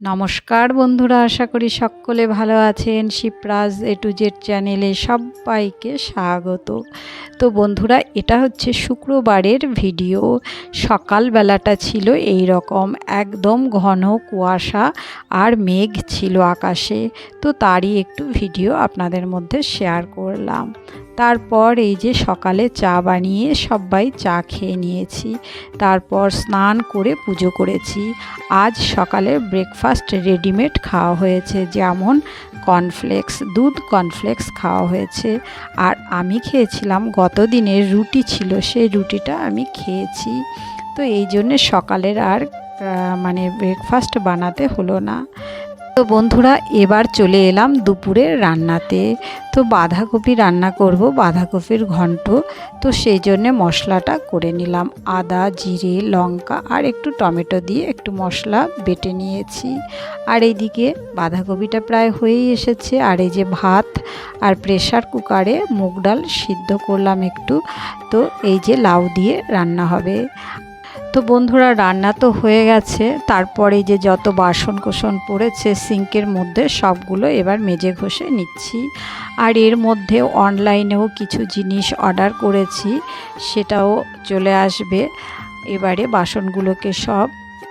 নমস্কার বন্ধুরা, আশা করি সকলে ভালো আছেন। শিবরাজ এ টু জেড চ্যানেলে সবাইকে স্বাগত। তো বন্ধুরা, এটা হচ্ছে শুক্রবারের ভিডিও। সকালবেলাটা ছিল এই রকম একদম ঘন কুয়াশা আর মেঘ ছিল আকাশে। তো তারই একটু ভিডিও আপনাদের মধ্যে শেয়ার করলাম। তারপর এই যে সকালে চা বানিয়ে সবাই চা খেয়ে নিয়েছি। তারপর স্নান করে পুজো করেছি। আজ সকালে ব্রেকফাস্ট রেডিমেড খাওয়া হয়েছে। যেমন কর্নফ্লেক্স দুধ কর্নফ্লেক্স খাওয়া হয়েছে। আর আমি খেয়েছিলাম গত দিনের রুটি ছিল, সেই রুটিটা আমি খেয়েছি। তো এই জন্যে সকালের আর মানে ব্রেকফাস্ট বানাতে হলো না। তো বন্ধুরা, এবার চলে এলাম দুপুরে রান্নাতে। তো বাঁধাকপি রান্না করব, বাঁধাকপির ঘন্ট। তো সেই জন্যে মশলাটা করে নিলাম। আদা, জিরে, লঙ্কা আর একটু টমেটো দিয়ে একটু মশলা বেটে নিয়েছি। আর এইদিকে বাঁধাকপিটা প্রায় হয়েই এসেছে। আর এই যে ভাত আর প্রেশার কুকারে মুগ ডাল সিদ্ধ করলাম একটু। তো এই যে লাউ দিয়ে রান্না হবে। তো বন্ধুরা, রান্না তো হয়ে গেছে। তারপরে যে যত বাসন কোসন পড়েছে, সিঙ্কের মধ্যে সবগুলো এবার মেজে ঘষে নিচ্ছি। আর এর মধ্যে অনলাইনেও কিছু জিনিস অর্ডার করেছি, সেটাও চলে আসবে। এবারে বাসনগুলোকে সব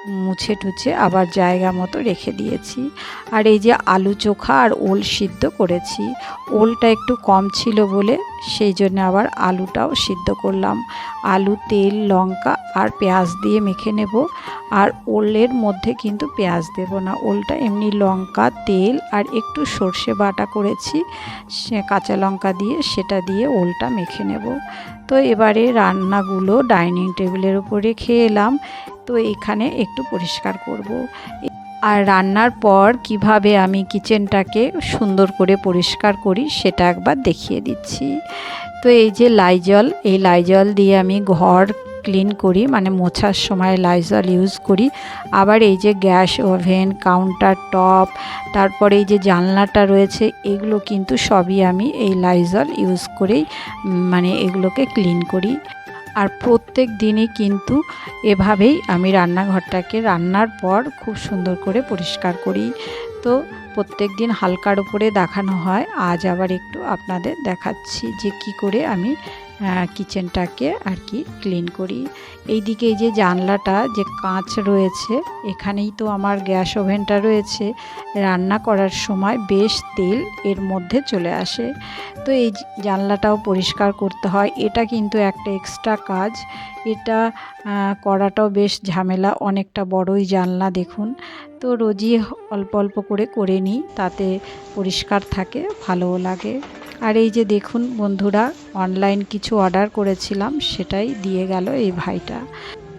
মুছে টুছে আবার জায়গা মতো রেখে দিয়েছি। আর এই যে আলু চোখা আর ওল সিদ্ধ করেছি, ওলটা একটু কম ছিল বলে সেই জন্য আবার আলুটাও সিদ্ধ করলাম। আলু, তেল, লঙ্কা আর পেঁয়াজ দিয়ে মেখে নেব। আর ওলের মধ্যে কিন্তু পেঁয়াজ দেব না। ওলটা এমনি লঙ্কা, তেল আর একটু সর্ষে বাটা করেছি, সে কাঁচা লঙ্কা দিয়ে সেটা দিয়ে ওলটা মেখে নেব। তো এবারে রান্নাগুলো ডাইনিং টেবিলের উপরে খেয়ে এলাম তো এখানে একটু পরিষ্কার করব। আর রান্নার পর কীভাবে আমি কিচেনটাকে সুন্দর করে পরিষ্কার করি সেটা একবার দেখিয়ে দিচ্ছি তো এই যে লাইজল এই লাইজল দিয়ে আমি ঘর ক্লিন করি মানে মোছার সময় লাইজল ইউজ করি। আবার এই যে গ্যাস ওভেন কাউন্টার টপ তারপরে এই যে জানলাটা রয়েছে, এগুলো কিন্তু সবই আমি এই লাইজল ইউজ করেই মানে এগুলোকে ক্লিন করি। আর প্রত্যেক দিনই কিন্তু এভাবেই আমি রান্নাঘরটাকে রান্নার পর খুব সুন্দর করে পরিষ্কার করি। তো প্রত্যেক দিন হালকার উপরে দেখানো হয়, আজ আবার একটু আপনাদের দেখাচ্ছি যে কি করে আমি কিচেনটাকে আর কি ক্লিন করি। এইদিকে এই যে জানলাটা, যে কাঁচ রয়েছে, এখানেই তো আমার গ্যাস ওভেনটা রয়েছে। রান্না করার সময় বেশ তেল এর মধ্যে চলে আসে। তো এই জানলাটাও পরিষ্কার করতে হয়। এটা কিন্তু একটা এক্সট্রা কাজ। এটা করাটাও বেশ ঝামেলা, অনেকটা বড়ই জানলা দেখুন। তো রোজই অল্প অল্প করে করে নিই, তাতে পরিষ্কার থাকে, ভালোও লাগে। আর এই যে দেখুন বন্ধুরা অনলাইন কিছু অর্ডার করেছিলাম, সেটাই দিয়ে গেল এই ভাইটা।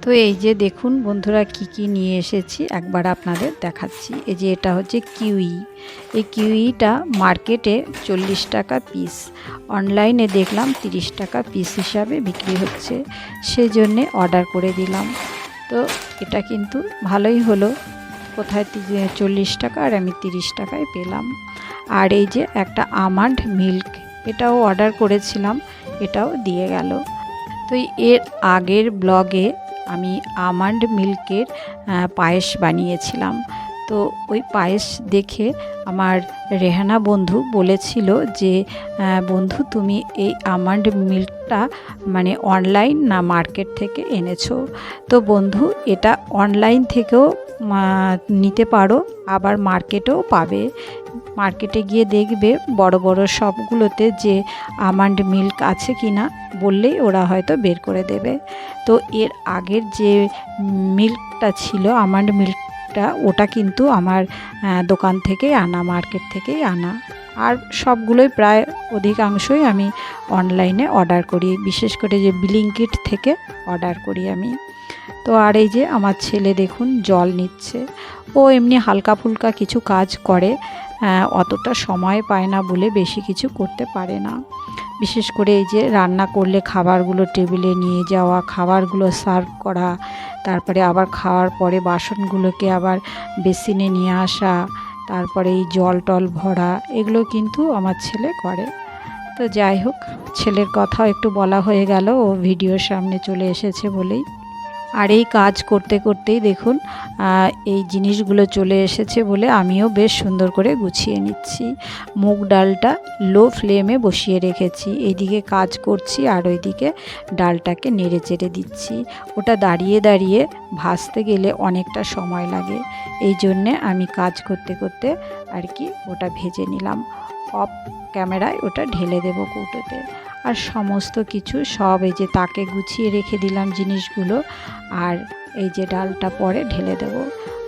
তো এই যে দেখুন বন্ধুরা, কি কি নিয়ে এসেছি, একবার আপনাদের দেখাচ্ছি। এই যে এটা হচ্ছে কিউই। এই কিউইটা মার্কেটে চল্লিশ টাকা পিস অনলাইনে দেখলাম তিরিশ টাকা পিস হিসাবে বিক্রি হচ্ছে সেই জন্যে অর্ডার করে দিলাম। তো এটা কিন্তু ভালোই হলো। কোথায় চল্লিশ টাকা আর আমি তিরিশ টাকায় পেলাম। আর এই যে একটা আমান্ড মিল্ক, এটাও অর্ডার করেছিলাম, এটাও দিয়ে গেল। তো এর আগের ব্লগে আমি আমান্ড মিল্কের পায়েস বানিয়েছিলাম। তো ওই পায়েস দেখে আমার রেহানা বন্ধু বলেছিল যে বন্ধু তুমি এই আমান্ড মিল্কটা মানে অনলাইন না মার্কেট থেকে এনেছো? তো বন্ধু, এটা অনলাইন থেকেও নিতে পারো, আবার মার্কেটেও পাবে। মার্কেটে গিয়ে দেখবে বড় বড় সবগুলোতে যে আমান্ড মিল্ক আছে কি না বললেই ওরা হয়তো বের করে দেবে। তো এর আগের যে মিল্কটা ছিল আমান্ড মিল্কটা ওটা কিন্তু আমার দোকান থেকেই আনা, মার্কেট থেকেই আনা। আর সবগুলোই প্রায় অধিকাংশই আমি অনলাইনে অর্ডার করি। বিশেষ করে যে বিলিংকিট থেকে অর্ডার করি আমি। তো আর এই যে আমার ছেলে দেখুন, জল নিচ্ছে। ও এমনি হালকা ফুলকা কিছু কাজ করে। অতটা সময় পায় না বলে বেশি কিছু করতে পারে না। বিশেষ করে এই যে রান্না করলে খাবারগুলো টেবিলে নিয়ে যাওয়া, খাবারগুলো সার্ভ করা, তারপরে আবার খাওয়ার পরে বাসনগুলোকে আবার বেসিনে নিয়ে আসা, তারপরে এই জল টল ভরা, এগুলো কিন্তু আমার ছেলে করে। তো যাই হোক, ছেলের কথাও একটু বলা হয়ে গেল, ও ভিডিওর সামনে চলে এসেছে বলেই। আর এই কাজ করতে করতেই দেখুন এই জিনিসগুলো চলে এসেছে বলে আমিও বেশ সুন্দর করে গুছিয়ে নিচ্ছি। মুগ ডালটা লো ফ্লেমে বসিয়ে রেখেছি। এইদিকে কাজ করছি আর ওইদিকে ডালটাকে নেড়ে চেড়ে দিচ্ছি। ওটা দাঁড়িয়ে দাঁড়িয়ে ভাজতে গেলে অনেকটা সময় লাগে। এই জন্যে আমি কাজ করতে করতে আর কি ওটা ভেজে নিলাম। অফ ক্যামেরায় ওটা ঢেলে দেবো কৌটোতে। আর সমস্ত কিছু সব এই যে তাকে গুছিয়ে রেখে দিলাম জিনিসগুলো, আর এই যে ডালটা পরে ঢেলে দেব।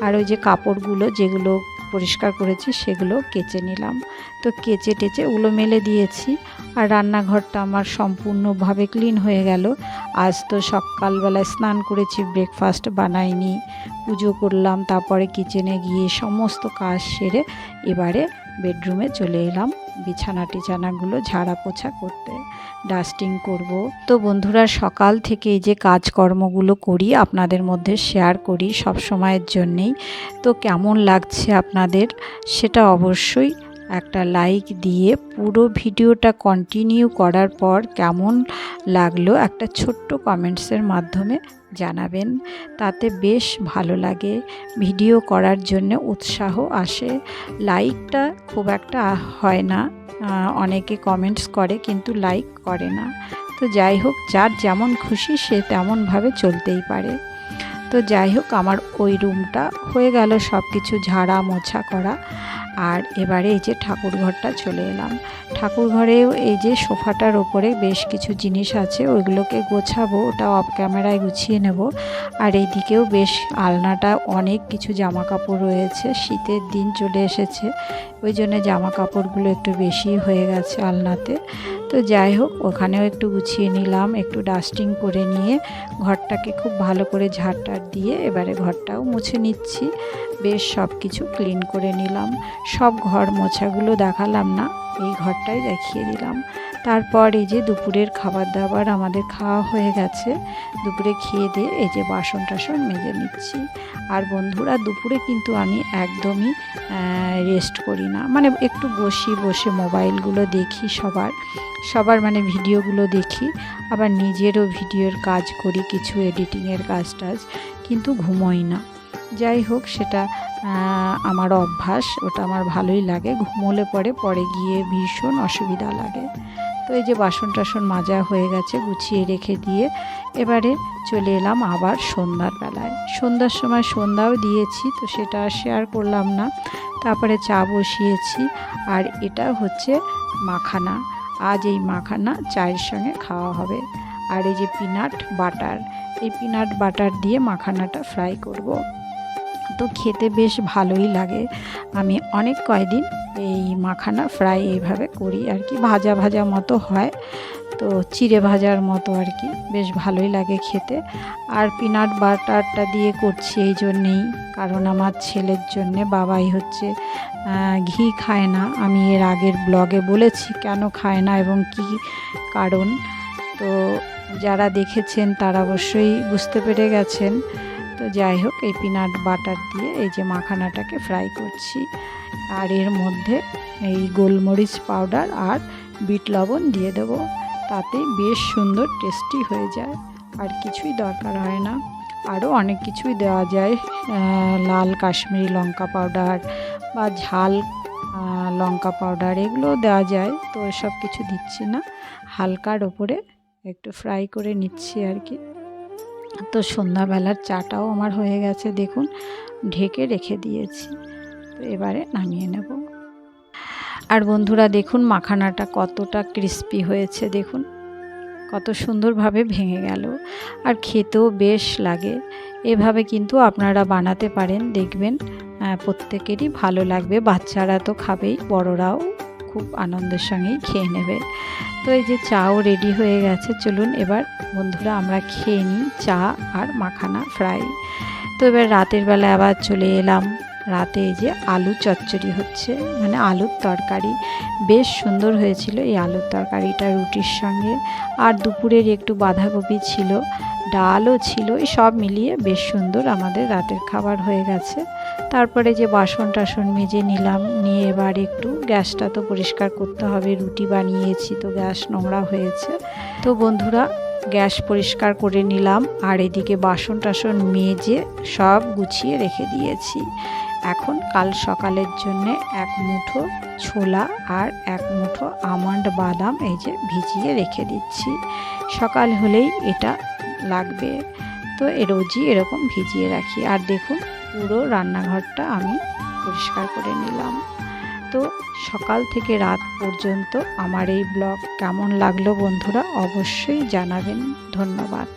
আর ওই যে কাপড়গুলো যেগুলো পরিষ্কার করেছি সেগুলো কেচে নিলাম। তো কেচে টেচে ওগুলো মেলে দিয়েছি, আর রান্নাঘরটা আমার সম্পূর্ণভাবে ক্লিন হয়ে গেল। আজ তো সকালবেলায় স্নান করেছি, ব্রেকফাস্ট বানাইনি, পুজো করলাম, তারপরে কিচেনে গিয়ে সমস্ত কাজ সেরে এবারে বেডরুমে চলে এলাম। বিছানা টিছানাগুলো ঝাড়া পোছা করতে, ডাস্টিং করব। তো বন্ধুরা, সকাল থেকে এই যে কাজকর্মগুলো করি, আপনাদের মধ্যে শেয়ার করি সব সময়ের জন্যেই। তো কেমন লাগছে আপনাদের? সেটা অবশ্যই একটা লাইক দিয়ে পুরো ভিডিওটা কন্টিনিউ করার পর কেমন লাগল একটা ছোট্ট কমেন্টসের মাধ্যমে জানাবেন। তাতে বেশ ভালো লাগে। ভিডিও করার জন্য উৎসাহ আসে। লাইকটা খুব একটা হয় না। অনেকে কমেন্টস করে কিন্তু লাইক করে না। তো যাই হোক, যার যেমন খুশি সে তেমনভাবে চলতেই পারে। তো যাই হোক, আমার ওই রুমটা হয়ে গেল সব কিছু ঝাড়া মোছা করা। আর এবারে এই যে ঠাকুর ঘরটা চলে এলাম। ঠাকুর ঘরেও এই যে সোফাটার ওপরে বেশ কিছু জিনিস আছে, ওইগুলোকে গোছাবো, ওটা অফ ক্যামেরায় গুছিয়ে নেব। আর এইদিকেও বেশ আলনাটা, অনেক কিছু জামা কাপড় রয়েছে, শীতের দিন চলে এসেছে। ওই জন্য জামা কাপড়গুলো একটু বেশি হয়ে গেছে আলনাতে। তো যাই হোক, ওখানেও একটু গুছিয়ে নিলাম, একটু ডাস্টিং করে নিয়ে ঘরটাকে খুব ভালো করে ঝাড়টার দিয়ে এবারে ঘরটাও মুছে নিচ্ছি। বেশ সব কিছু ক্লিন করে নিলাম। সব ঘর মোছাগুলো দেখালাম না, এই ঘরটাই দেখিয়ে দিলাম। তারপর এই যে দুপুরের খাবার দাবার আমাদের খাওয়া হয়ে গেছে। দুপুরে খেয়ে দিয়ে এই যে বাসন টাসন মেজে নিচ্ছি। আর বন্ধুরা, দুপুরে কিন্তু আমি একদমই রেস্ট করি না। মানে একটু বসি, বসে মোবাইলগুলো দেখি সবার। সবার মানে ভিডিওগুলো দেখি। আবার নিজেরও ভিডিওর কাজ করি, কিছু এডিটিংয়ের কাজ টাজ কিন্তু ঘুমোই না। যাই হোক, সেটা আমার অভ্যাস। ওটা আমার ভালোই লাগে। ঘুমোলে পরে পরে গিয়ে ভীষণ অসুবিধা লাগে। এই যে বাসন টাসন মাজা হয়ে গেছে, গুছিয়ে রেখে দিয়ে এবারে চলে এলাম আবার সন্ধ্যার বেলায়। সন্ধ্যার সময় সন্ধ্যাও দিয়েছি, তো সেটা শেয়ার করলাম না। তারপরে চা বসিয়েছি, আর এটা হচ্ছে মাখানা। আজ এই মাখানা চায়ের সঙ্গে খাওয়া হবে। আর এই যে পিনাট বাটার এই পিনাট বাটার দিয়ে মাখানাটা ফ্রাই করব। তো খেতে বেশ ভালোই লাগে। আমি অনেক কয়দিন এই মাখানা ফ্রাই এইভাবে করি আর কি। ভাজা ভাজা মতো হয়। তো চিড়ে ভাজার মতো আর কি। বেশ ভালোই লাগে খেতে। আর পিনাট বাটারটা দিয়ে করছি এই জন্যেই। কারণ আমার ছেলের জন্যে বাবাই হচ্ছে ঘি খায় না। আমি এর আগের ব্লগে বলেছি কেন খায় না এবং কি কারণ। তো যারা দেখেছেন তারা অবশ্যই বুঝতে পেরে গেছেন। তো যাই হোক, এই পিনাট বাটার দিয়ে এই যে মাখানাটাকে ফ্রাই করছি। আর এর মধ্যে এই গোলমরিচ পাউডার আর বিট লবণ দিয়ে দেবো। তাতে বেশ সুন্দর টেস্টি হয়ে যায়, আর কিছুই দরকার হয় না। আরও অনেক কিছুই দেওয়া যায় লাল কাশ্মীরি লঙ্কা পাউডার বা ঝাল লঙ্কা পাউডার এগুলোও দেওয়া যায়, তো সব কিছু দিচ্ছি না। হালকার ওপরে একটু ফ্রাই করে নিচ্ছি আর কি। তো সন্ধ্যাবেলার চাটাও আমার হয়ে গেছে, দেখুন, ঢেকে রেখে দিয়েছি। তো এবারে নামিয়ে নেব। আর বন্ধুরা, দেখুন, মাখানাটা কতটা ক্রিস্পি হয়েছে, দেখুন, কত সুন্দরভাবে ভেঙে গেল। আর খেতেও বেশ লাগে। এভাবে কিন্তু আপনারা বানাতে পারেন, দেখবেন প্রত্যেকেরই ভালো লাগবে। বাচ্চারা তো খাবেই, বড়রাও খুব আনন্দের সঙ্গেই খেয়ে নেবে। তো এই যে চাও রেডি হয়ে গেছে, চলুন এবার বন্ধুরা আমরা খেয়ে নিই চা আর মাখানা ফ্রাই তো এবার রাতের বেলা আবার চলে এলাম। রাতে এই যে আলু চচ্চড়ি হচ্ছে মানে আলুর তরকারি। বেশ সুন্দর হয়েছিল এই আলুর তরকারিটা রুটির সঙ্গে। আর দুপুরের একটু বাঁধাকপি ছিল, ডালও ছিল, এই সব মিলিয়ে বেশ সুন্দর আমাদের রাতের খাবার হয়ে গেছে। তারপরে যে বাসন টাসন মেজে নিলাম, নিয়ে এবার একটু গ্যাসটা তো পরিষ্কার করতে হবে, রুটি বানিয়েছি তো গ্যাস নোংরা হয়েছে। তো বন্ধুরা, গ্যাস পরিষ্কার করে নিলাম আর এদিকে বাসন টাসন মেজে সব গুছিয়ে রেখে দিয়েছি। এখন কাল সকালের জন্য এক মুঠো ছোলা আর এক মুঠো আমন্ড বাদাম এই যে ভিজিয়ে রেখে দিচ্ছি। সকাল হলেই এটা লাগবে। তো এ রোজই এরকম ভিজিয়ে রাখি। আর দেখুন পুরো রান্নাঘরটা আমি পরিষ্কার করে নিলাম। তো সকাল থেকে রাত পর্যন্ত আমার এই ব্লগ কেমন লাগল বন্ধুরা অবশ্যই জানাবেন। ধন্যবাদ।